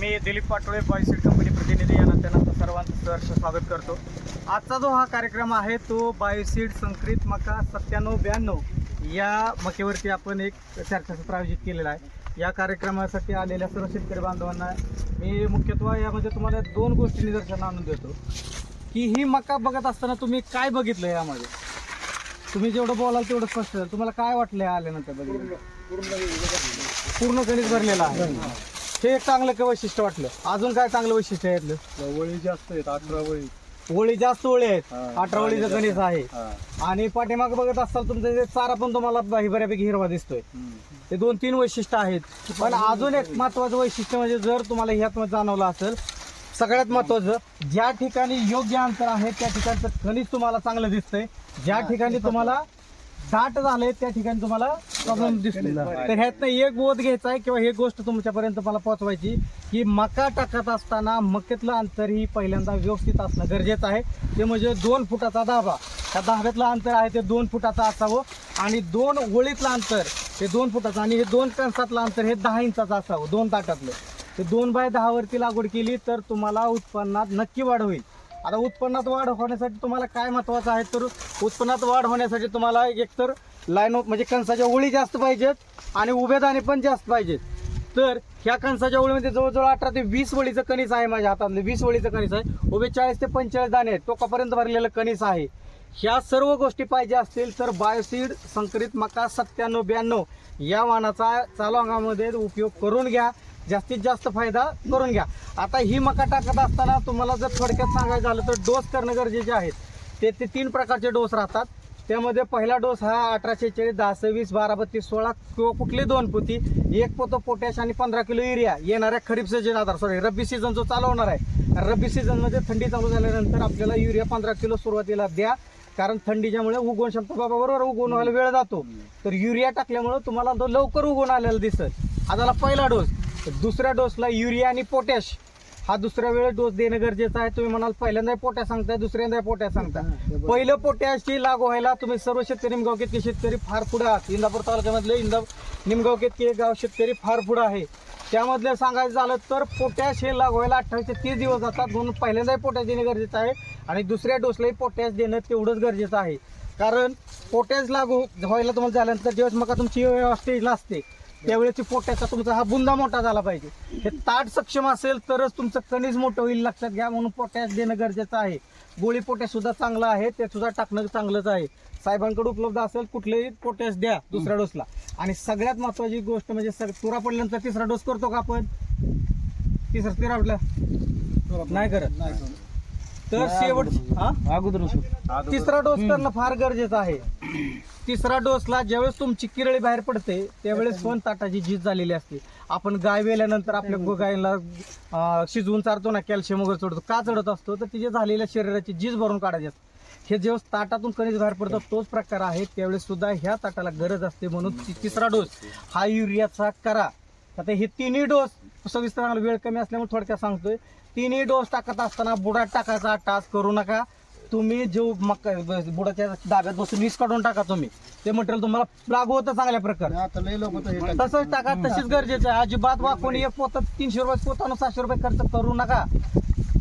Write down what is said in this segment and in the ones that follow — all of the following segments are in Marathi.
मी दिलीप पाटोळे बॉयसीड कंपनी प्रतिनिधी या नात्यानं सर्वांचं सहर्ष स्वागत करतो. आजचा जो हा कार्यक्रम आहे तो बायोसीड संकरित मका सत्त्याण्णव ब्याण्णव या मकेवरती आपण एक चर्चासत्र आयोजित केलेला आहे. या कार्यक्रमासाठी आलेल्या सर्व शेतकरी बांधवांना मी मुख्यत्वे यामध्ये तुम्हाला दोन गोष्टी निदर्शना आणून देतो. की ही मका बघत असताना तुम्ही काय बघितलं यामध्ये? तुम्ही जेवढं बोलाल तेवढं स्पष्ट तुम्हाला काय वाटलं या आल्यानंतर बघितलं? पूर्ण गणित भरलेला आहे. हे एक चांगलं क- वैशिष्ट्य वाटलं? अजून काय चांगलं वैशिष्ट्य आहे यातलं? वळी जास्त आहेत अठरा वळी. ओळी जास्त ओळी आहेत. हा. अठरा ओळीचं गणित आहे. हा. आणि पाठीमाग बघत असाल तुमचं जे चारा पण तुम्हाला ब- बऱ्यापैकी हिरवा दिसतोय. ते दोन तीन वैशिष्ट्य आहेत. पण अजून एक महत्वाचं वैशिष्ट्य म्हणजे जर तुम्हाला ह्यात जाणवलं असेल सगळ्यात महत्वाचं ज्या ठिकाणी योग्य अंतर आहे त्या ठिकाणचं खनिज तुम्हाला चांगलं दिसतंय. ज्या ठिकाणी तुम्हाला दाट झालंय त्या ठिकाणी तुम्हाला प्रॉब्लेम दिसतील. तर ह्यातनं एक बोध घ्यायचा आहे किंवा एक गोष्ट तुमच्यापर्यंत मला पोहोचवायची की मका टाकत असताना मक्यातलं अंतर ही पहिल्यांदा व्यवस्थित असणं गरजेचं आहे. ते म्हणजे दोन फुटाचा धाबा. त्या धाब्यातलं अंतर आहे ते दोन फुटाचं असावं आणि दोन ओळीतलं अंतर हे दोन फुटाचं आणि हे दोन कणसातलं अंतर हे दहा इंचाचं असावं दोन ताटातलं. ते दोन बाय दहावरती लागवड केली तर तुम्हाला उत्पन्नात नक्की वाढ होईल. आता उत्पन्नात वाढ होण्यासाठी तुम्हाला काय महत्वाचं आहे तर उत्पन्नात वाढ होण्यासाठी तुम्हाला एकतर लाईन म्हणजे कणसाच्या ओळी जास्त पाहिजेत आणि उभे दाणे पण जास्त पाहिजेत. तर ह्या कणसाच्या ओळीमध्ये जवळजवळ अठरा ते वीस वळीचं कणीस आहे माझ्या हातातले वीस वळीचं कणीस आहे. उभे चाळीस ते पंचेचाळीस दाणे आहेत. टोकापर्यंत भरलेलं कणीस आहे. ह्या सर्व गोष्टी पाहिजे असतील तर बायोसीड संकरित मका सत्त्याण्णव ब्याण्णव या वाहनाचा चालू अंगामध्ये उपयोग करून घ्या. जास्तीत जास्त फायदा करून घ्या. आता ही मका टाकत असताना तुम्हाला जर थोडक्यात सांगायचं झालं तर डोस करणं गरजेचे आहेत ते ते तीन प्रकारचे डोस राहतात. त्यामध्ये पहिला डोस हा अठराशे चाळीस दहा सव्वीस बारा बत्तीस सोळा किंवा कुठली दोन पोती. एक पोतं पोटॅश आणि पंधरा किलो युरिया. येणाऱ्या खरीप सीझन आधार सॉरी रब्बी सीझन जो चालू होणार आहे. रब्बी सीझनमध्ये थंडी चालू झाल्यानंतर आपल्याला युरिया पंधरा किलो सुरुवातीला द्या. कारण थंडीच्यामुळे उगवण क्षमता बरोबर उगवून व्हायला वेळ जातो. तर युरिया टाकल्यामुळे तुम्हाला तो लवकर उगवून आलेला दिसत हा पहिला डोस. दुसऱ्या डोसला युरिया आणि पोटॅश हा दुसऱ्या वेळेस डोस देणं गरजेचं आहे. तुम्ही म्हणाल पहिल्यांदा पोटॅश सांगताय दुसऱ्यांदा पोटॅश सांगताय. पहिलं पोटॅशची लागू व्हायला तुम्ही सर्व शेतकरी निमगाव केतकी शेतकरी फार पुढे आहात. इंदापूर तालुक्यामधले इंदा निमगाव केतकी गाव शेतकरी फार पुढे आहे. त्यामधलं सांगायचं झालं तर पोटॅश हे लागू व्हायला अठ्ठावीस ते तीस दिवस जातात. म्हणून पहिल्यांदाही पोटॅश देणं गरजेचं आहे. आणि दुसऱ्या डोसलाही पोटॅश देणं तेवढंच गरजेचं आहे. कारण पोटॅश लागू व्हायला तुम्हाला झाल्यानंतर जेव्हा मका तुमची स्टेजला असते त्यावेळेची पोटॅशचा तुमचा हा बुंदा मोठा झाला पाहिजे. हे ताट सक्षम असेल तरच तुमचं कणीस मोठं होईल लक्षात घ्या म्हणून पोटॅश देणं गरजेचं आहे. गोळी पोटॅश सुद्धा चांगलं आहे ते सुद्धा टाकणं चांगलंच आहे. साहेबांकडे उपलब्ध असेल कुठलेही पोटॅश द्या दुसऱ्या डोसला. आणि सगळ्यात महत्वाची गोष्ट म्हणजे सग तुरा पडल्यानंतर तिसरा डोस करतो का आपण? तिसरा तिरा आपला? नाही करत. तर शेवट हा? अगोदर तिसरा डोस करणं फार गरजेचं आहे. तिसरा डोसला ज्यावेळेस तुमची किरळी बाहेर पडते त्यावेळेस पण ताटाची झीज झालेली असते. आपण गाय वेल्यानंतर आपल्या गो- गायला शिजवून चारतो ना कॅल्शियम वगैरे चढतो का चढत असतो? तर तिचे झालेल्या शरीराची झीज भरून काढायची असते. हे जेव्हा ताटातून कणीस बाहेर पडतं तोच प्रकार आहे. त्यावेळेस सुद्धा ह्या ताटाला गरज असते म्हणून तिसरा डोस हा युरियाचा करा. आता हे तिन्ही डोस सविस्तर वेळ कमी असल्यामुळे थोडक्यात सांगतोय. तिन्ही डोस टाकत असताना बुडात टाकायचा टास करू नका. तुम्ही जो मका बुडाच्या डाब्यात बसून वीस काढून टाका तुम्ही. ते मटेरियल तुम्हाला लागू होतं चांगल्या प्रकारे. आता लय लोक तसंच टाका तशीच गरजेचं आहे. अजिबात वाकून एक पोतात तीनशे रुपये पोतानं सहाशे रुपये खर्च करू नका.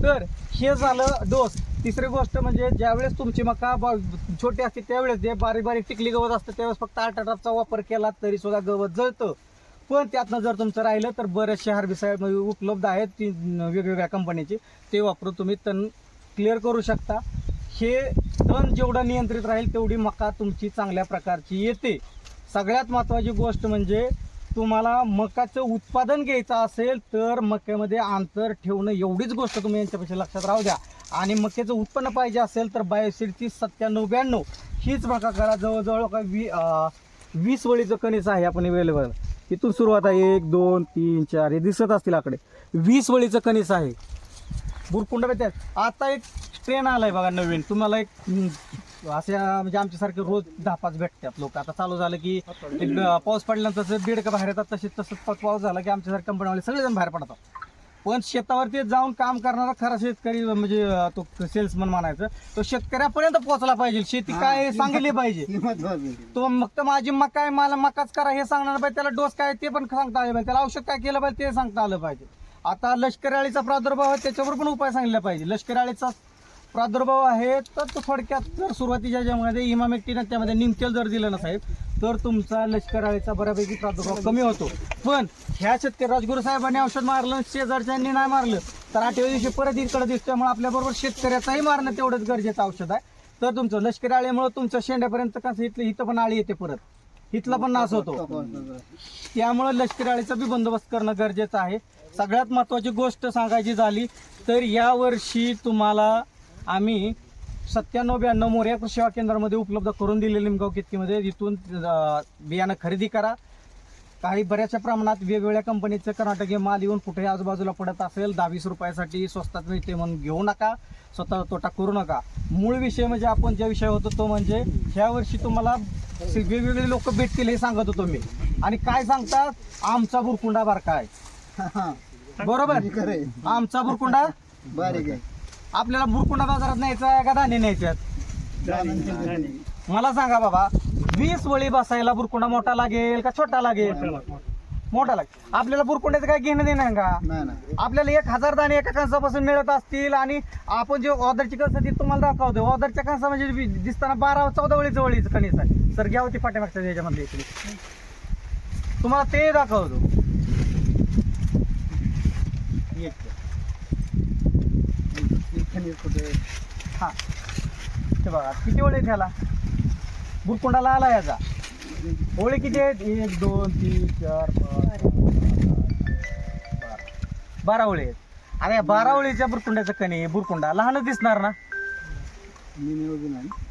तर हे झालं डोस. तिसरी गोष्ट म्हणजे ज्यावेळेस तुमची मका छोटी असते त्यावेळेस जे बारीक बारीक टिकली गवत असतं त्यावेळेस फक्त आठ आठाचा वापर केला तरी सुद्धा गवत जळतं. पण त्यातनं जर तुमचं राहिलं तर बरेचसे हार्बिसाईड उपलब्ध आहेत ती वेगवेगळ्या कंपनीचे ते वापरून तुम्ही तण क्लिअर करू शकता. हे तण जेवढं नियंत्रित राहील तेवढी मका तुमची चांगल्या प्रकारची येते. सगळ्यात महत्त्वाची गोष्ट म्हणजे तुम्हाला मकाचं उत्पादन घ्यायचं असेल तर मक्यामध्ये अंतर ठेवणं एवढीच गोष्ट तुम्ही यांच्यापेक्षा लक्षात राहू द्या. आणि मक्याचं उत्पन्न पाहिजे असेल तर बायोसीडची सत्त्याण्णव ब्याण्णव हीच मका करा. जवळजवळ का वी वीस वळीचं कणीस आहे आपण अवेलेबल इथून सुरुवात आहे. एक दोन तीन चार हे दिसत असतील आकडे. वीस वळीचं कणीस आहे. बुरकुंड आता एक ट्रेन आलाय बघा नवीन. तुम्हाला एक हम्म, अशा म्हणजे आमच्यासारखे रोज दहा पाच भेटतात लोक. आता चालू झालं की एक, पाऊस पडल्यानंतर तसं दीड का बाहेर येतात तसे तसंच पाऊस पाऊस झाला की आमच्यासारखे कंपनीवाले सगळेजण बाहेर पडतात. पण शेतावरती जाऊन काम करणारा खरा शेतकरी म्हणजे अं, तो सेल्समन म्हणायचं तो शेतकऱ्यापर्यंत पोहोचला पाहिजे. शेती काय आहे सांगितली पाहिजे. तो फक्त माझी मका आहे मला मकाच करा हे सांगणार पाहिजे त्याला डोस काय आहे ते पण सांगता आलं पाहिजे. त्याला औषध काय केलं पाहिजे ते सांगता आलं पाहिजे. आता लष्करी अळीचा प्रादुर्भाव आहे त्याच्यावर पण उपाय सांगितला पाहिजे. लष्करी अळीचा प्रादुर्भाव आहे तर तो थोडक्यात जर सुरुवातीच्या ज्यामध्ये इमामेक्टिन त्यामध्ये निमतेल जर दिलं ना साहेब तर तुमचा लष्कर आळीचा बऱ्यापैकी प्रादुर्भाव कमी होतो. पण ह्या शेतकरी राजगुरू साहेबांनी औषध मारलं शेजारच्यांनी नाही मारलं तर आठव्या दिवशी परत इकडे दिसतो आपल्याबरोबर शेतकऱ्याचाही मारणं तेवढंच गरजेचं औषध आहे. तर तुमचं लष्करी अळीमुळे तुमच्या शेंड्यापर्यंत कसं इथलं इथं पण आळी येते परत. इथला पण नाश होतो. त्यामुळे लष्करी आळीचा बी बंदोबस्त करणं गरजेचं आहे. सगळ्यात महत्वाची गोष्ट सांगायची झाली तर यावर्षी तुम्हाला आम्ही सत्त्याण्णव ब्याण्णव मोर्या कृषी सेवा केंद्रामध्ये उपलब्ध करून दिलेले लिमगाव कितकीमध्ये जिथून अं, बियाणं खरेदी करा. काही बऱ्याचशा प्रमाणात वेगवेगळ्या कंपनीचं कर्नाटकी माल येऊन कुठेही आजूबाजूला पडत असेल दहावीस रुपयासाठी स्वस्तात मिळते म्हणून घेऊ नका स्वतः तोटा करू नका. मूळ विषय म्हणजे आपण ज्या विषय होतो तो म्हणजे ह्या वर्षी तुम्हाला वेगवेगळे लोक भेटतील हे सांगत होतो मी. आणि काय सांगतात? आमचा बुरकुंडा बारका आहे. बरोबर? आमचा बुरकुंडा बारीक आहे. आपल्याला बुरकुंडा बाजारात न्यायचा आहे का धान्य न्यायच्यात मला सांगा बाबा वीस वळी बसायला बुरकुंडा मोठा लागेल का छोटा लागेल? मोठा लागेल. आपल्याला बुरकुंड्याचं काय घेणं देणं का? आपल्याला एक हजार दाणे एका कणसापासून मिळत असतील आणि आपण जे ऑर्डरची कणसं ती तुम्हाला दाखवतो. ऑर्डरच्या कणसा म्हणजे दिसताना बारा चौदा वळीचं वळीचं कणीस आहे. सर घ्या होती पाठीमागच्या याच्यामध्ये तुम्हाला ते दाखवतो एक. इथं कुठे हा. ते बघा किती ओळी त्याला बुरकुंडाला आला याचा ओळी किती आहेत? एक दोन तीन चार पाच बारा. बारा ओळी आहेत. अरे या बारा ओळीच्या बुरकुंड्याचं कणी बुरकुंडा लहानच दिसणार ना? मी नियोजन आहे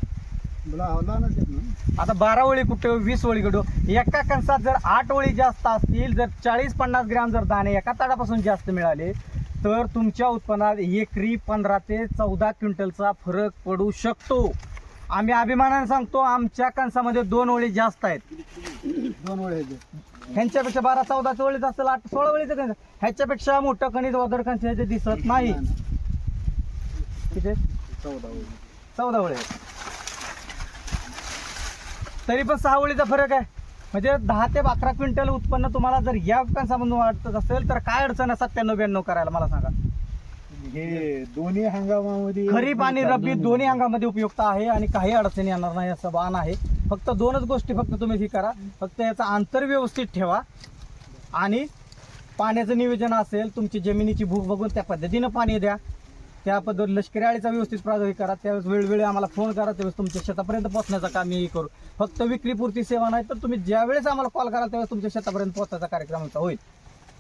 आता बारा ओळी कुठे? वीस ओळी कुठे? एका कणसात जर आठ ओळी जास्त असतील जर चाळीस पन्नास ग्रॅम जर दाणे एका ताडापासून जास्त मिळाले तर तुमच्या उत्पन्नात एकरी पंधरा ते चौदा क्विंटलचा फरक पडू शकतो. आम्ही अभिमानाने सांगतो आमच्या कणसामध्ये दोन ओळी जास्त आहेत. दोन येते ह्यांच्यापेक्षा बारा चौदाच्या ओळीत असेल आठ सोळा ओळीचं कणीस. ह्याच्यापेक्षा मोठं कणीस वदर कणीस ह्याचे दिसत नाही. किती? चौदा चौदा ओळी आहेत. तरी पण सहा ओळीचा फरक आहे. म्हणजे दहा ते अकरा क्विंटल उत्पन्न तुम्हाला जर या कणसामधून वाटत असेल तर काय अडचण आहे सत्त्याण्णव ब्याण्णव करायला मला सांगा. हे दोन्ही हंगामामध्ये खरीप आणि रब्बी दोन्ही अंगामध्ये उपयुक्त आहे आणि काही अडचणी येणार नाही असं बाण आहे. फक्त दोनच गोष्टी फक्त तुम्ही ही करा. फक्त याचा अंतर व्यवस्थित ठेवा. आणि पाण्याचं नियोजन असेल तुमची जमिनीची भूक बघून त्या पद्धतीनं पाणी द्या. त्या पद्धत लष्करी आळीचा व्यवस्थित प्रादुर्भाव करा. त्यावेळेस वेळोवेळी आम्हाला फोन करा. त्यावेळेस तुमच्या शेतापर्यंत पोहोचण्याचं काम मी करू. फक्त विक्रीपुरती सेवा नाही तर तुम्ही ज्यावेळेस आम्हाला कॉल कराल त्यावेळेस तुमच्या शेतापर्यंत पोहोचायचा कार्यक्रम आमचा होईल.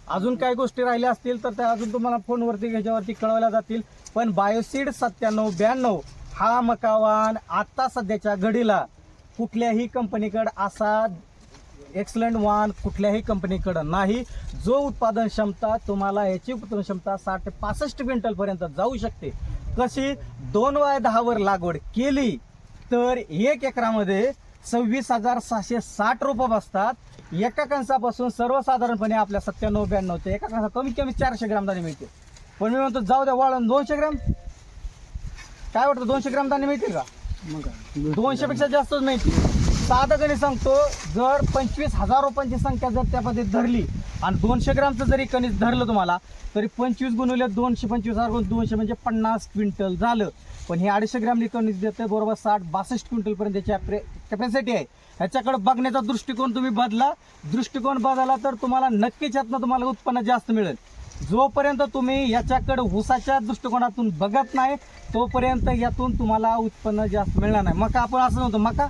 अजून काही गोष्टी राहिल्या असतील तर त्या अजून तुम्हाला फोनवरती ह्याच्यावरती कळवल्या जातील. पण बायोसीड सत्त्याण्णव ब्याण्णव हा मकावान आत्ता सध्याच्या घडीला कुठल्याही कंपनीकडं असा एक्सलंट वाहन कुठल्याही कंपनीकडं नाही. जो उत्पादन क्षमता तुम्हाला याची उत्पादन क्षमता साठ ते पासष्ट क्विंटलपर्यंत जाऊ शकते. कशी? दोन वाय दहावर लागवड केली तर एक एकरामध्ये सव्वीस हजार सहाशे साठ रोपं बसतात. एका कणसापासून सर्वसाधारणपणे आपल्या सत्त्याण्णव ब्याण्णव ते एका कणसा कमीत कमी चारशे ग्राम दाणे मिळते पण मी म्हणतो जाऊ द्या वाळून दोनशे ग्राम. काय वाटतं दोनशे ग्राम दाणे मिळतील का? मग दोनशेपेक्षा दोनशे पेक्षा जास्तच मिळतील. साधं गणित सांगतो जर पंचवीस हजार रुपयांची संख्या जर त्यामध्ये धरली आणि दोनशे ग्रामचं जरी कणीस धरलं तुम्हाला तरी पंचवीस गुणवले दोनशे पंचवीस हजार गुण दोनशे म्हणजे पन्नास क्विंटल झालं. पण हे अडीचशे ग्राम कणीस देतं बरोबर साठ बासष्ट क्विंटलपर्यंत त्याची कॅपॅसिटी आहे. ह्याच्याकडे बघण्याचा दृष्टिकोन तुम्ही बदला. दृष्टिकोन बदला तर तुम्हाला नक्कीच यातनं तुम्हाला उत्पन्न जास्त मिळेल. जोपर्यंत तुम्ही याच्याकडे ऊसाच्या दृष्टिकोनातून बघत नाही तोपर्यंत यातून तुम्हाला उत्पन्न जास्त मिळणार नाही. मका आपण असं नव्हतं मका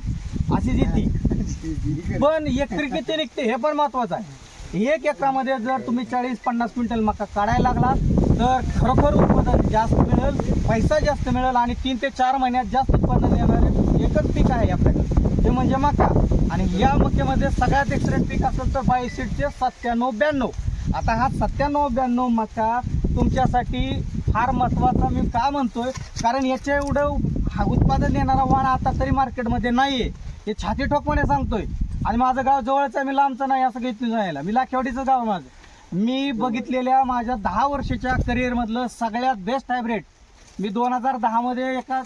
अशी येते पण एकरी किती निघते हे पण महत्वाचं आहे. एक एकरामध्ये जर तुम्ही चाळीस पन्नास क्विंटल मका काढायला लागला तर खरोखर उत्पादन जास्त मिळेल पैसा जास्त मिळेल आणि तीन ते चार महिन्यात जास्त उत्पादन देणारे एकच पीक आहे आपल्याकडे. ते म्हणजे मका. आणि या मक्यामध्ये सगळ्यात एक्सलेंट पीक असेल तर बायोसीडचे सत्त्याण्णव ब्याण्णव. आता हा सत्त्याण्णव ब्याण्णव मका तुमच्यासाठी फार महत्त्वाचा मी का म्हणतोय? कारण याच्या एवढं हा उत्पादन देणारा वाण आता तरी मार्केटमध्ये नाही आहे हे छाती ठोकपणे सांगतोय. आणि माझं गाव जवळच आहे मी लांबचं नाही असं घेतलं जायला. मी लाखेवाडीचं गाव आहे माझं. मी बघितलेल्या माझ्या दहा वर्षाच्या करिअरमधलं सगळ्यात बेस्ट हायब्रिड मी दोन हजार दहामध्ये एका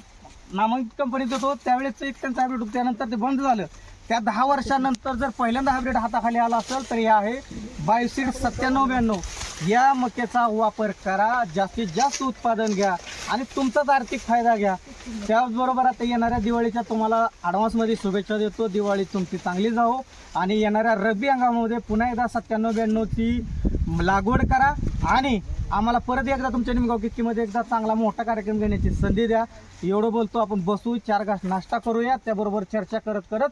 नामांकित कंपनीत होतो त्यावेळेस एक त्यांचं हायब्रिड होतं त्यानंतर ते बंद झालं. त्या दहा वर्षानंतर जर पहिल्यांदा हायब्रिड हाताखाली आला असेल तर हे आहे बायोसीड सत्त्याण्णव ब्याण्णव. या मक्याचा वापर करा जास्तीत जास्त उत्पादन घ्या आणि तुमचाच आर्थिक फायदा घ्या. त्याचबरोबर आता येणाऱ्या दिवाळीच्या तुम्हाला ॲडव्हान्समध्ये शुभेच्छा देतो. दिवाळी तुमची चांगली जावो आणि येणाऱ्या रब्बी हंगामामध्ये पुन्हा एकदा सत्त्याण्णव ब्याण्णवची लागवड करा आणि आम्हाला परत एकदा तुमच्या निमगाव किक्कीमध्ये एकदा चांगला मोठा कार्यक्रम घेण्याची संधी द्या. एवढं बोलतो आपण बसू चार घास नाश्ता करूया. त्याबरोबर चर्चा करत करत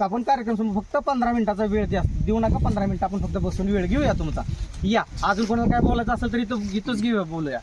आपण कार्यक्रम समोर फक्त पंधरा मिनिटाचा वेळ जास्त देऊ नका पंधरा मिनिटं आपण फक्त बसून वेळ घेऊया तुमचा. या अजून कोणाला काय बोलायचं असेल तरी इथं इथंच घेऊया बोलूया.